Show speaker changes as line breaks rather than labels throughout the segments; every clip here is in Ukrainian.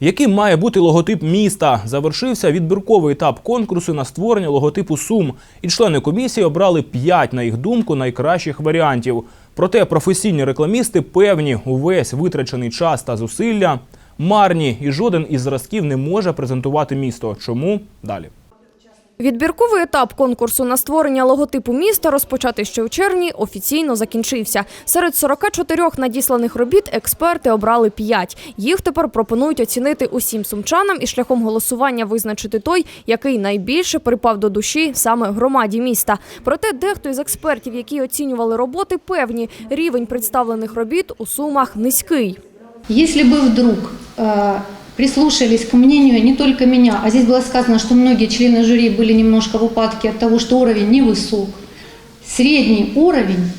Яким має бути логотип міста? Завершився відбірковий етап конкурсу на створення логотипу Сум. І члени комісії обрали п'ять, на їх думку, найкращих варіантів. Проте професійні рекламісти певні, увесь витрачений час та зусилля марні, і жоден із зразків не може презентувати місто. Чому далі?
Відбірковий етап конкурсу на створення логотипу міста, розпочатий ще у червні, офіційно закінчився. Серед 44 надісланих робіт експерти обрали 5. Їх тепер пропонують оцінити усім сумчанам і шляхом голосування визначити той, який найбільше припав до душі саме громаді міста. Проте дехто із експертів, які оцінювали роботи, певні рівень представлених робіт у сумах низький.
Если бы вдруг э, прислушались к мнению не только меня, а здесь было сказано, что многие члены жюри были немножко в упадке от того, что уровень невысок, средний уровень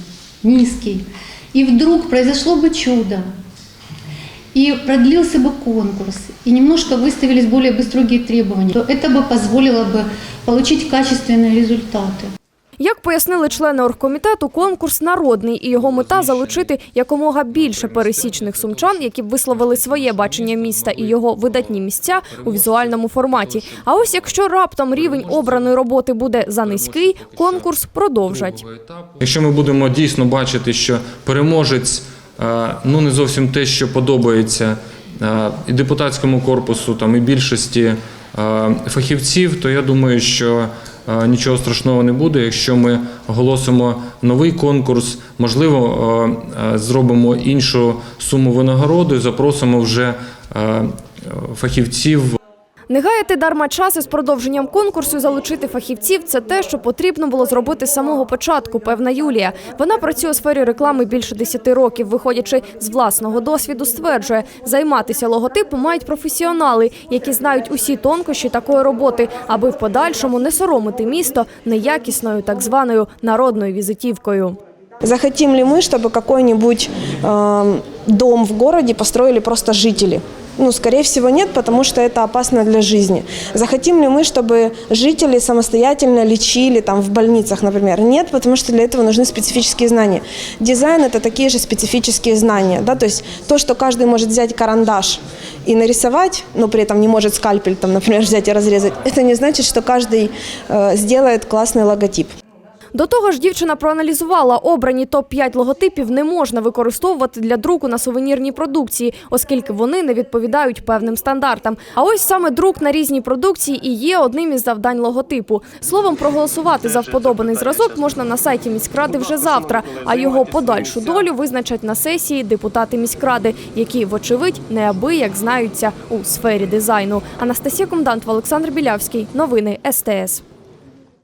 низкий, и вдруг произошло бы чудо, и продлился бы конкурс, и немножко выставились более бы строгие требования, то это бы позволило бы получить качественные результаты.
Як пояснили члени оргкомітету, конкурс народний і його мета залучити якомога більше пересічних сумчан, які б висловили своє бачення міста і його видатні місця у візуальному форматі. А ось якщо раптом рівень обраної роботи буде за низький, конкурс продовжать.
Якщо ми будемо дійсно бачити, що переможець е, ну не зовсім те, що подобається е, і депутатському корпусу, там і більшості е, фахівців, то я думаю, що нічого страшного не буде. Якщо ми оголосимо новий конкурс, можливо, е, е, зробимо іншу суму винагороди, запросимо вже е, фахівців
Не гаяти дарма час із продовженням конкурсу і залучити фахівців це те, що потрібно було зробити з самого початку. Певна Юлія. Вона працює у сфері реклами більше 10 років. Виходячи з власного досвіду, стверджує, займатися логотипом мають професіонали, які знають усі тонкощі такої роботи, аби в подальшому не соромити місто неякісною так званою народною візитівкою.
Захотим ли мы, чтобы какой-нибудь э, дом в городе построили просто жители? Ну, скорее всего, нет, потому что это опасно для жизни. Захотим ли мы, чтобы жители самостоятельно лечили там в больницах, например? Нет, потому что для этого нужны специфические знания. Дизайн – это такие же специфические знания. Да? То есть то, что каждый может взять карандаш и нарисовать, но при этом не может скальпель, там, например, взять и разрезать, это не значит, что каждый э, сделает классный логотип.
До того ж, дівчина проаналізувала, обрані топ-5 логотипів не можна використовувати для друку на сувенірній продукції, оскільки вони не відповідають певним стандартам. А ось саме друк на різній продукції і є одним із завдань логотипу. Словом, проголосувати за вподобаний зразок можна на сайті міськради вже завтра, а його подальшу долю визначать на сесії депутати міськради, які, вочевидь, неабияк знаються у сфері дизайну. Анастасія Комдант, Олександр Білявський. Новини СТС.